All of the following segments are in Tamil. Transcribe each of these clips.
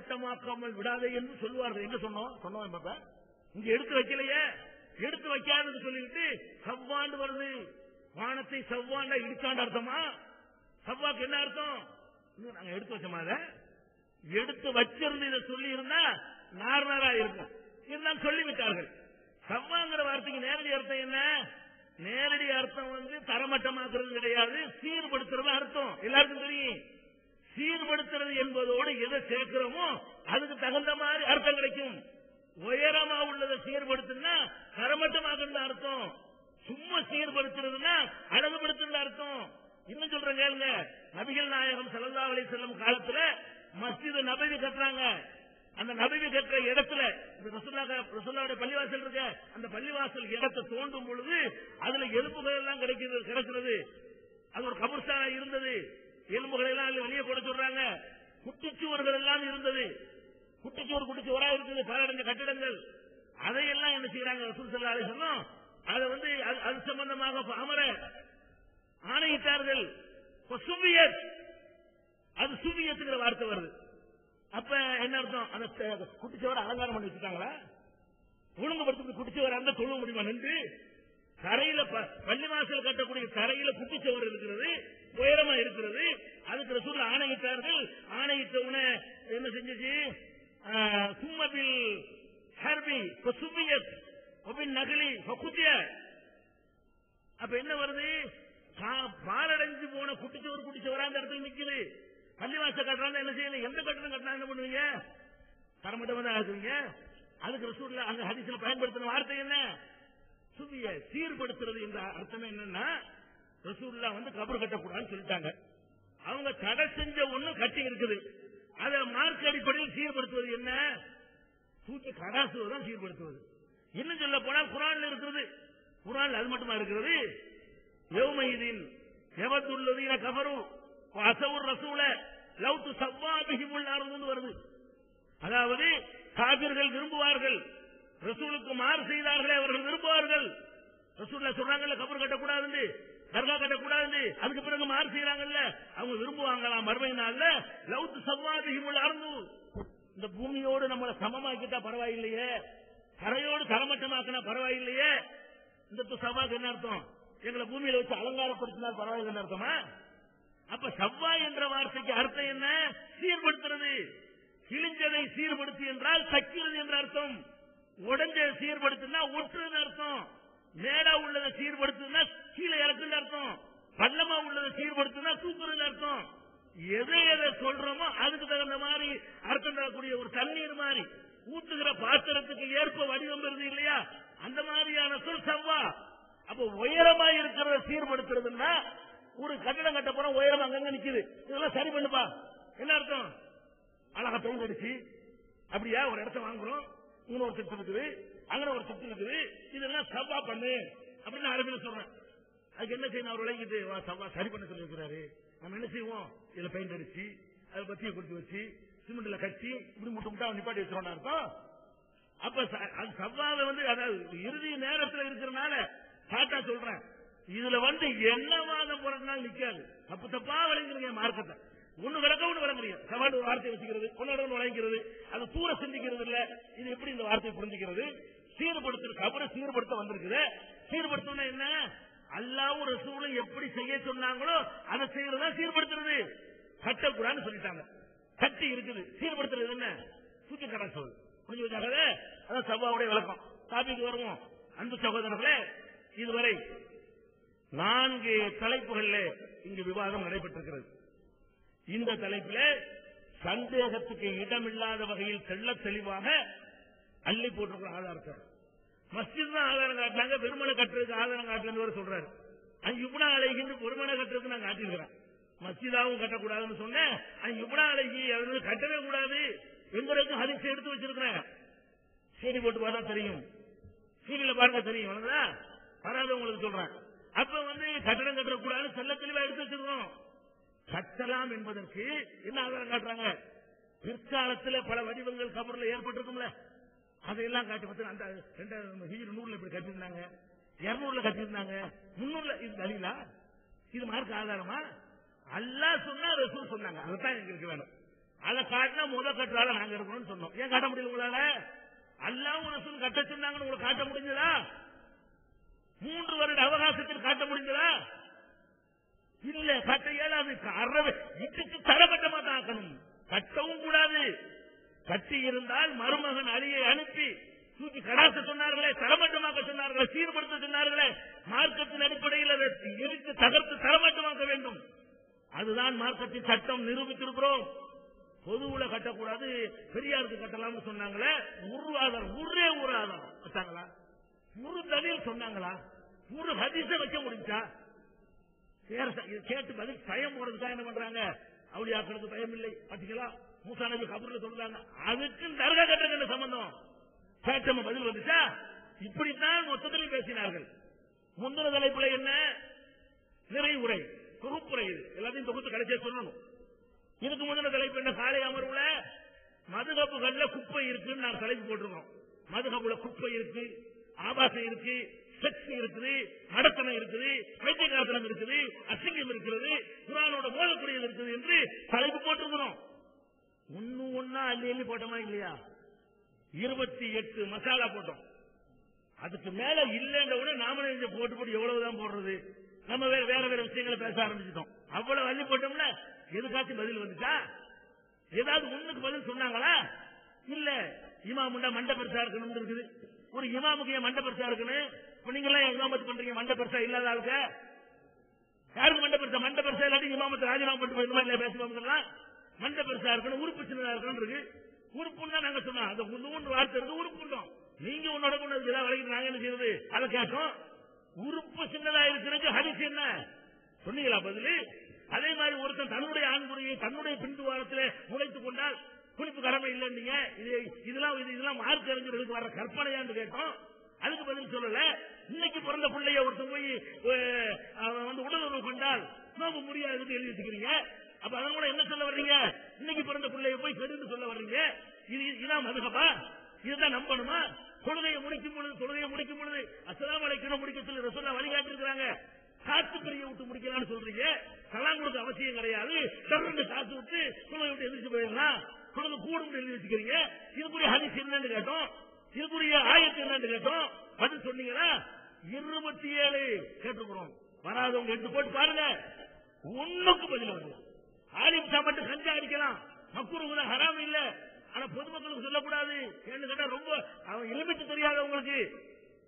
சுத்தமாக்காமல் விடாதே என்று சொல்லுவார்கள். என்ன சொன்னோம்? சொன்னோம் பாப்ப. இங்க எடுத்து வைக்கலையே. எடுத்து வைக்காதுன்னு சொல்லிட்டு சவ்வாண்டு வருது. வானத்தை சவ்வாண்டா இடிச்சாண்டு அர்த்தமா? சவ்வாக்கு என்ன அர்த்தம்? நாங்க எடுத்து வச்சோமா எடுத்து வச்சிருந்து இதை சொல்லி இருந்தா நார்மலா இருக்கும். இருந்தாலும் சொல்லிவிட்டார்கள். சவ்வாங்கிற வார்த்தைக்கு நேரடி அர்த்தம் என்ன? நேரடி அர்த்தம் வந்து தரமட்டமாக்குறது கிடையாது. சீர்படுத்துறது அர்த்தம். எல்லாருக்கும் தெரியும். சீர்படுத்துறது என்பதோடு எதை சேர்க்கிறோமோ அதுக்கு தகுந்த மாதிரி அர்த்தம் கிடைக்கும். உயரமா உள்ளதை சீர்படுத்தினா தரமட்டமாக்குறது அர்த்தம். சும்மா சீர்படுத்துறதுன்னா அழகுபடுத்துறது அர்த்தம். இன்னும் சொல்றேன் கேளுங்க. நபிகள் நாயகம் ஸல்லல்லாஹு அலைஹி செல்லும் காலத்துல மஸ்ஜித் நபவி கட்டுறாங்க. அந்த நபவி கட்டுற இடத்துல இந்த ரசூலுல்லாஹ் ரசூலுல்லாஹ்வுடைய பள்ளிவாசல் இருக்க. அந்த பள்ளிவாசல் இடத்தை தோண்டும் பொழுது அதுல எலும்புகள் எல்லாம் கிடைக்கிறது கிடைக்கிறது. அது ஒரு கபுர்ஸ்தானா இருந்தது. எலும்புகளை எல்லாம் வெளியே போட சொல்றாங்க. குட்டிச்சுவர்கள் எல்லாம் இருந்தது. குட்டிச்சுவர் குட்டிச்சுவரா இருந்தது பலரஞ்ச கட்டிடங்கள். அதையெல்லாம் என்ன செய்யறாங்க ரசூல் ஸல்லல்லாஹு அலைஹி அதை வந்து அது- அது சம்பந்தமாக அமர ஆணையிட்டார்கள். சுவியத். அது சுவியத்துங்கிற வார்த்தை வருது. அப்ப என்ன அர்த்தம்? அந்த குட்டிச்சுவரை அலங்காரம் பண்ணி வச்சுட்டாங்களா? ஒழுங்குபடுத்தி குட்டிச்சுவரை அந்த சொல்ல முடியுமா? நின்று தரையில ப- பள்ளிவாசல் கட்டக்கூடிய தரையில குட்டிச்சவர் இருக்கிறது உயரமா இருக்கிறது. அதுக்கு ரசூல் ஆணையிட்டார்கள். ஆணையிட்ட உடனே என்ன செஞ்சுச்சு? ஆஹ், சும்மபில் ஹர்பி சுபியத் நகலி குத்திய. அப்ப என்ன வருது? பாலடைஞ்சு போன குட்டிச்சவர் குட்டிச்சவரா அந்த இடத்துல நிக்குது. பள்ளிவாசல் கட்டுறாங்க என்ன செய்யணும்? எந்த கட்டணம் கட்டினா என்ன பண்ணுவீங்க? தரமட்டமா தான் ஆகுவீங்க அதுக்கு ரசூல்ல அங்க ஹரிசில் பயன்படுத்தின வார்த்தை என்ன? சுவிய சீர்படுத்துறது என்ற அர்த்தம் என்னன்னா ரசூல்லா வந்து கபர் கட்டக்கூடாதுன்னு சொல்லிட்டாங்க. அவங்க தடை செஞ்ச ஒண்ணு கட்டி இருக்குது. அதை மார்க் அடிப்படையில் சீர்படுத்துவது என்ன? தூக்கி கடாசுவதுதான் சீர்படுத்துவது. இன்னும் சொல்ல போனா குரான் இருக்கிறது. குரான் அது மட்டுமா இருக்கிறது? யோமயிதின் எவத்துள்ளது என கபரும் அசவுர் ரசூல லவ்து சவ்வாபிஹிமுல் அருள்னு வருது. அதாவது காபிர்கள் விரும்புவார்கள். ரசூலுக்கு மாறு செய்தார்களே அவர்கள் விரும்புவார்கள். ரசூல்ல சொல்றாங்கல்ல கபர் கட்டக்கூடாது தர்கா கட்டக்கூடாது அதுக்கு பிறகு மாறு செய்யறாங்கல்ல அவங்க விரும்புவாங்களாம் மறுமை நாள்ல லவ்து சவ்வாபிஹிமுல் அறந்து இந்த பூமியோடு நம்மளை சமமாக்கிட்டா பரவாயில்லையே. கரையோடு தரமட்டமாக்கினா பரவாயில்லையே. இந்த சவாக்கு என்ன அர்த்தம்? எங்களை பூமியில வச்சு அலங்காரப்படுத்தினால் பரவாயில்லைன்னு அர்த்தமா? அப்ப செவ்வாய் என்ற வார்த்தைக்கு அர்த்தம் என்ன? சீர்படுத்துறது. கிழிஞ்சதை சீர்படுத்து என்றால் தக்கிறது என்ற அர்த்தம். உடஞ்ச சீர்படுத்துனா ஒற்றுன்னு அர்த்தம். மேடா உள்ளதை சீர்படுத்துனா கீழே இறக்குன்னு அர்த்தம். பள்ளமா உள்ளதை சீர்படுத்துனா தூக்குறது அர்த்தம். எதை எதை சொல்றோமோ அதுக்கு தகுந்த மாதிரி அர்த்தம் தரக்கூடிய ஒரு தண்ணீர் மாதிரி. ஊத்துகிற பாத்திரத்துக்கு ஏற்ப வடிவம் வருது இல்லையா? அந்த மாதிரியான சொல் செவ்வா. அப்ப உயரமா இருக்கிறத சீர்படுத்துறதுன்னா ஒரு கட்டடம் கட்ட போற உயரம் அங்கங்க நிக்குது. இதெல்லாம் சரி பண்ணுப்பா. என்ன அர்த்தம்? அழகா பெயிண்ட் அடிச்சு அப்படியா ஒரு இடத்த வாங்குறோம். இங்க ஒரு திட்டம் இருக்குது அங்க ஒரு திட்டம் இருக்குது இதெல்லாம் சவ்வா பண்ணு அப்படின்னு அரபியில் சொல்றேன். அதுக்கு என்ன செய்யணும்? அவர் விளங்கிட்டு வா சவ்வா சரி பண்ண சொல்லியிருக்கிறாரு நம்ம என்ன செய்வோம்? இதுல பெயிண்ட் அடிச்சு அதை பத்தியை கொடுத்து வச்சு சிமெண்ட்ல கட்டி இப்படி முட்டு முட்டா நிப்பாட்டி வச்சிரோம்னு அர்த்தம்? அப்ப அது சவ்வாவை வந்து அதாவது இறுதி நேரத்தில் இருக்கிறனால சாட்டா சொல்றேன். இதுல வந்து என்ன வாதம் போறதுனால நிக்காது. தப்பு தப்பா விளங்குறீங்க மார்க்கத்தை. ஒண்ணு விளக்க ஒண்ணு விளங்குறீங்க சவால் ஒரு வார்த்தை வச்சுக்கிறது ஒன்னோட நுழைக்கிறது அதை அது தூர சிந்திக்கிறது இல்ல இது எப்படி இந்த வார்த்தையை புரிஞ்சுக்கிறது? சீர்படுத்துற கபரை சீர்படுத்த வந்திருக்குது. சீர்படுத்தணும் என்ன? அல்லாவும் ரசூலும் எப்படி செய்ய சொன்னாங்களோ அதை செய்யறதா சீர்படுத்துறது. கட்டக்கூடாதுன்னு சொல்லிட்டாங்க. கட்டி இருக்குது. சீர்படுத்துறது என்ன? தூக்கி கடை சொல் புரிஞ்சு வச்சாகவே அதான் சவ்வாவுடைய விளக்கம். டாபிக் வருவோம். அன்பு சகோதரர்களே இதுவரை நான்கு தலைப்புகளில் இங்கு விவாதம் நடைபெற்றிருக்கிறது. இந்த தலைப்பிலே சந்தேகத்துக்கு இடமில்லாத வகையில் தெள்ள தெளிவாக அள்ளி போட்டிருக்கிற ஆதாரத்தை மஸ்ஜித் தான் ஆதாரம் காட்டினாங்க பெருமனை கட்டுறதுக்கு ஆதாரம் காட்டுறது சொல்றாரு. அங்க இப்னா அலைகின்னு பெருமனை கட்டுறதுக்கு நான் காட்டியிருக்கிறேன். மஸ்ஜிதாவும் கட்டக்கூடாதுன்னு சொன்னேன். அங்க இப்னா அலைகி அது கட்டவே கூடாது எங்களுக்கு ஹரிசை எடுத்து வச்சிருக்கிறேன். சீடி போட்டு பார்த்தா தெரியும். சீடியில பாருங்க தெரியும் வணங்குதா? வராதவங்களுக்கு சொல்றேன். அப்ப வந்து கட்டடம் கட்டக்கூடாதுன்னு செல்ல தெளிவா எடுத்து வச்சிருக்கோம். கட்டலாம் என்பதற்கு என்ன ஆதாரம் காட்டுறாங்க? பிற்காலத்துல பல வடிவங்கள் கபர்ல ஏற்பட்டிருக்கும்ல. அதையெல்லாம் காட்டி பார்த்து அந்த ரெண்டாயிரம் ஹீரோ நூறுல இப்படி கட்டியிருந்தாங்க. இருநூறுல கட்டியிருந்தாங்க. முன்னூறுல இது தலிலா? இது மார்க் ஆதாரமா? அல்லாஹ் சொன்னா ரசூல் சொன்னாங்க. அதுதான் எங்களுக்கு வேணும். அதை காட்டினா முத கட்டுறால நாங்க இருக்கணும்னு சொன்னோம். ஏன் காட்ட முடியல உங்களால? அல்லாவும் ரசூல் கட்ட சொன்னாங்கன்னு உங்களுக்கு காட்ட முடிஞ்சதா? மூன்று வருட அவகாசத்தில் காட்ட முடிஞ்சதா? இல்ல கட்ட இயலாது அறவே இட்டுக்கு தரப்பட்டமா தான் கட்டவும் கூடாது. கட்டி இருந்தால் மருமகன் அழியை அனுப்பி தூக்கி கடாச சொன்னார்களே தரமட்டமாக்க சொன்னார்களே சீர்படுத்த சொன்னார்களே மார்க்கத்தின் அடிப்படையில் அதை தகர்த்து தரமட்டமாக்க வேண்டும். அதுதான் மார்க்கத்தின் சட்டம் நிரூபித்திருக்கிறோம். பொதுவுல கட்டக்கூடாது. பெரியாருக்கு கட்டலாம்னு சொன்னாங்களே ஒரு ஆதாரம் ஒரே ஒரு ஆதாரம் வச்சாங்களா ஒரு தலில் சொன்னாங்களா? ஒரு ஹதீஸ வைக்க முடிஞ்சா? கேட்டு பதில் பயம் போறதுக்காக என்ன பண்றாங்க? அவளியாக்களுக்கு பயம் இல்லை. பாத்தீங்களா? மூசா நபி கபூர்ல சொல்றாங்க அதுக்கு தர்கா கட்டுறது சம்பந்தம்? கேட்டம பதில் வந்துச்சா? இப்படித்தான் மொத்தத்தில் பேசினார்கள். முந்தின தலைப்புல என்ன? நிறைவுரை தொகுப்புரை இது. எல்லாத்தையும் தொகுத்து கடைசியா சொல்லணும். இதுக்கு முந்தின தலைப்பு என்ன? காலை அமர்வுல மதுகப்புகள்ல குப்பை இருக்குன்னு நான் தலைப்பு போட்டிருக்கோம். மதுகப்புல குப்பை இருக்கு ஆபாசம் இருக்கு செக்ஸ் இருக்குது நடத்தனம் இருக்குது பைத்தியகாரத்தனம் இருக்குது அசிங்கம் இருக்கிறது குரானோட மோதக்கூடியது இருக்குது என்று தலைப்பு போட்டிருக்கிறோம். ஒன்னு ஒன்னா அள்ளி அள்ளி போட்டோமா இல்லையா? இருபத்தி எட்டு மசாலா போட்டோம். அதுக்கு மேல இல்லைன்ற உடனே நாமளே இங்க போட்டு போட்டு எவ்வளவுதான் போடுறது? நம்ம வேற வேற வேற விஷயங்களை பேச ஆரம்பிச்சிட்டோம். அவ்வளவு அள்ளி போட்டோம்ல? எதுக்காச்சும் பதில் வந்துச்சா? ஏதாவது ஒண்ணுக்கு பதில் சொன்னாங்களா? இல்ல இமாமுண்டா மண்ட பெருசா இருக்கணும் இருக்குது. ஒரு இமாமுக்கு ஏன் மண்ட இருக்கணும்? நீங்க எல்லாம் இமாமத்து பண்றீங்க மண்ட பெருசா இல்லாத ஆளுக்க யாருக்கு மண்ட பெருசா? மண்ட பெருசா இல்லாட்டி இமாமத்தை ராஜினாமா பண்ணிட்டு போய் இந்த மாதிரி பேசுவாங்க மண்ட பெருசா இருக்கணும் உறுப்பு சின்னதா இருக்கணும் இருக்கு. உறுப்புன்னா நாங்க சொன்னோம். அந்த மூன்று வார்த்தை இருக்கு உறுப்புண்டோம் நீங்க உன்னோட கொண்டு வந்து ஏதாவது வரைக்கும் நாங்க என்ன செய்யறது? அதை கேட்கும் உறுப்பு சின்னதா இருக்கிறதுக்கு ஹரிசு என்ன? சொன்னீங்களா பதிலு? அதே மாதிரி ஒருத்தன் தன்னுடைய ஆண்குறியை தன்னுடைய பின்துவாரத்தில் முளைத்துக் கொண்டால் குளிப்பு கடமை இல்லைன்னீங்க. இது இதெல்லாம் இது இதெல்லாம் மார்க் அறிஞர்களுக்கு வர கற்பனையான்னு கேட்டோம். அதுக்கு பதில் சொல்லல. இன்னைக்கு பிறந்த பிள்ளைய ஒருத்தன் போய் வந்து உடலுறவு கொண்டால் நோம்பு முடியாது எழுதி வச்சுக்கிறீங்க. அப்ப அதன் கூட என்ன சொல்ல வர்றீங்க? இன்னைக்கு பிறந்த பிள்ளைய போய் கெடுன்னு சொல்ல வர்றீங்க. இது இதான் மதுகப்பா இதுதான் நம்பணுமா? தொழுகையை முடிக்கும் பொழுது தொழுகையை முடிக்கும் பொழுது அசலாம் அழைக்கணும் முடிக்க சொல்லி ரசோல்லா வழிகாட்டி இருக்கிறாங்க காத்து பிரிய விட்டு முடிக்கலாம்னு சொல்றீங்க. சலாம் கொடுக்க அவசியம் கிடையாது. டர்ன்னு காத்து விட்டு தொழுகை விட்டு எதிர்த்து போயிடலாம். தொழுகை கூடும் எழுதி வச்சுக்கிறீங்க. இதுக்குரிய ஹரிஸ் என்னன்னு கேட்டோம். இதுக்குரிய ஆயத்து என்னன்னு கேட்டோம். பதில் சொன்னீங்கன்னா இருபத்தி ஏழு கேட்டுக்கிறோம். வராதவங்க எடுத்து போட்டு பாருங்க. ஒண்ணுக்கு பதில் வரல. ஆலிப்சா மட்டும் சஞ்சா அடிக்கலாம். மக்குருகுல ஹராம் இல்ல. ஆனா பொதுமக்களுக்கு சொல்லக்கூடாது. ஏன்னு கேட்டா ரொம்ப அவன் எலுமிச்சு தெரியாதவங்களுக்கு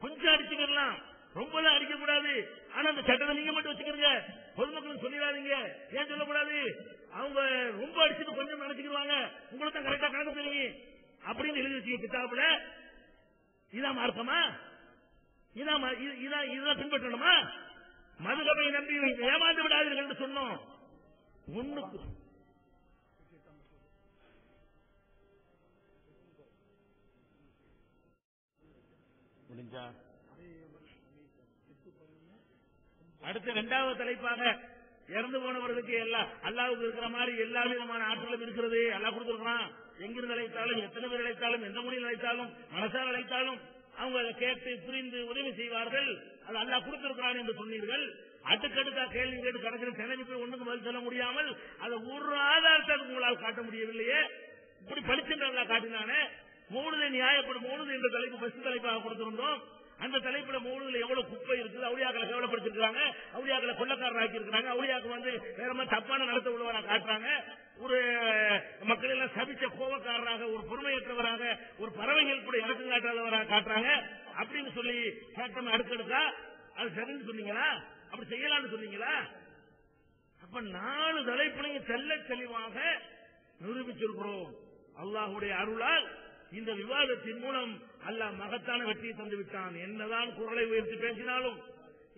கொஞ்சம் அடிச்சுக்கலாம். ரொம்ப எல்லாம் அடிக்க கூடாது ஆனா அந்த சட்டத்தை நீங்க மட்டும் வச்சுக்கிறீங்க. பொதுமக்களுக்கு சொல்லிடாதீங்க. ஏன் சொல்லக்கூடாது? அவங்க ரொம்ப அடிச்சுட்டு கொஞ்சம் நினைச்சுக்கிடுவாங்க உங்களுக்கு தான் கரெக்டா கணக்கு தெரியும் அப்படின்னு எழுதி வச்சுக்க கிதாபுல இதான் மார்க்கமா? இதான் பின்பற்றணுமா? மதுகபை நம்பி ஏமாந்து விடாதீர்கள் என்று சொன்னோம். ஒண்ணுக்கு முடிஞ்சா? அடுத்த இரண்டாவது தலைப்பாக இறந்து போனவர்களுக்கு எல்லா அல்லாவுக்கு இருக்கிற மாதிரி எல்லா விதமான ஆற்றலும் இருக்கிறது. அல்லாஹ் கொடுத்திருக்கிறான். எங்கிருந்து அழைத்தாலும் எத்தனை பேர் அழைத்தாலும் எந்த மொழியில் அழைத்தாலும் மனசால் அழைத்தாலும் அவங்க அதை கேட்டு புரிந்து உதவி செய்வார்கள். அது அல்லா கொடுத்திருக்கிறான் என்று சொன்னீர்கள். அடுக்கடுக்கா கேள்வி கேட்டு கிடக்கிற கிளம்பி ஒன்றுக்கு ஒண்ணுக்கு பதில் சொல்ல முடியாமல் அதை ஒரு ஆதாரத்தை உங்களால் காட்ட முடியவில்லையே. இப்படி பளிச்சென்று காட்டினானே. மூணுதை நியாயப்படும் மூணுது என்ற தலைப்பு பஸ்ட் தலைப்பாக கொடுத்திருந்தோம். அந்த தலைப்புல மூணுல எவ்வளவு குப்பை இருக்குது அவுளியாக்களை கேவலப்படுத்திருக்காங்க அவுளியாக்களை கொள்ளக்காரர் ஆக்கி இருக்கிறாங்க அவுளியாக்கு வந்து வேற மாதிரி தப்பான நடத்த உள்ளவரா காட்டுறாங்க. ஒரு மக்கள் எல்லாம் சபிச்ச கோபக்காரராக ஒரு பொறுமையற்றவராக ஒரு பறவைகள் கூட இறக்கம் காட்டாதவராக காட்டுறாங்க. அப்படின்னு சொல்லி சட்டம் அடுக்கடுக்கா அது சரின்னு சொன்னீங்களா? அப்படி செய்யலாம்னு சொன்னீங்களா? அப்ப நாலு தலைப்புலையும் செல்ல தெளிவாக நிரூபிச்சிருக்கிறோம். அல்லாஹுடைய அருளால் இந்த விவாதத்தின் மூலம் அல்லாஹ் மகத்தான வெற்றியை தந்து விட்டான். என்னதான் குரலை உயர்த்தி பேசினாலும்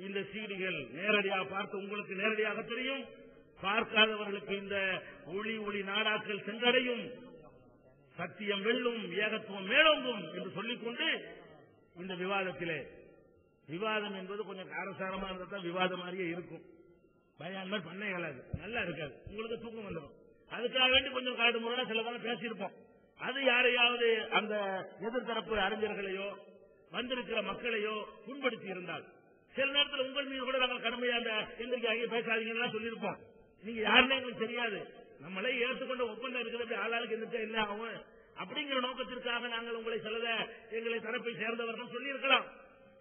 இந்த சீடிகள் நேரடியாக பார்த்து உங்களுக்கு நேரடியாக தெரியும். பார்க்காதவர்களுக்கு இந்த ஒளி ஒளி நாடாக்கள் சென்றடையும். சத்தியம் வெல்லும் ஏகத்துவம் மேலோங்கும் என்று சொல்லிக்கொண்டு இந்த விவாதத்திலே விவாதம் என்பது கொஞ்சம் காரசாரமா இருந்தா தான் விவாதம் மாதிரியே இருக்கும். பயான் மாதிரி பண்ண இயலாது நல்லா இருக்காது. உங்களுக்கு தூக்கம் வந்துடும் அதுக்காக வேண்டி கொஞ்சம் காடு முறையா சில பேசியிருப்போம். அது யாரையாவது அந்த எதிர்த்தரப்பு அறிஞர்களையோ வந்திருக்கிற மக்களையோ புண்படுத்தி இருந்தால் சில நேரத்தில் உங்கள் மீது கூட நாங்கள் கடுமையாக அந்த பேசாதீங்கன்னா பேசாதீங்கன்னு சொல்லியிருப்போம். நீங்க யாருன்னு எங்களுக்கு தெரியாது. நம்மளே ஏற்றுக்கொண்ட ஒப்பந்தம் இருக்கிறது ஆளாளுக்கு இருந்துட்டா என்ன ஆகும்? அப்படிங்கிற நோக்கத்திற்காக நாங்கள் உங்களை செல்லத எங்களை தரப்பை சேர்ந்தவர்கள் சொல்லியிருக்கலாம்.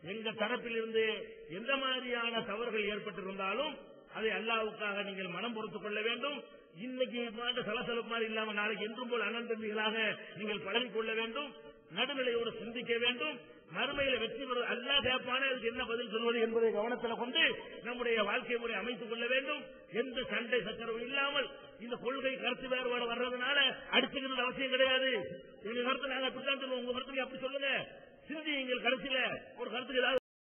எங்க தரப்பில் இருந்து எந்த மாதிரியான தவறுகள் ஏற்பட்டிருந்தாலும் அதை அல்லாவுக்காக நீங்கள் மனம் பொறுத்துக் கொள்ள வேண்டும். இன்னைக்கு மாண்ட சலசலப்பு மாதிரி இல்லாம நாளைக்கு என்றும் போல் அண்ணன் தம்பிகளாக நீங்கள் பழகிக் கொள்ள வேண்டும். நடுநிலையோடு சிந்திக்க வேண்டும். மறுமையில வெற்றி பெறுவது அல்லா கேட்பானே அதுக்கு என்ன பதில் சொல்வது என்பதை கவனத்தில் கொண்டு நம்முடைய வாழ்க்கை முறை அமைத்துக் கொள்ள வேண்டும். எந்த சண்டை சச்சரவு இல்லாமல் இந்த கொள்கை கருத்து வேறுபாடு வர்றதுனால அடிச்சுக்கிறது அவசியம் கிடையாது. எங்க கருத்து நாங்க அப்படித்தான் சொல்லுவோம். உங்க கருத்துக்கு அப்படி சொல்லுங்க. சிந்தியுங்கள் கடைசியில. ஒரு கருத்துக்கு ஏதாவது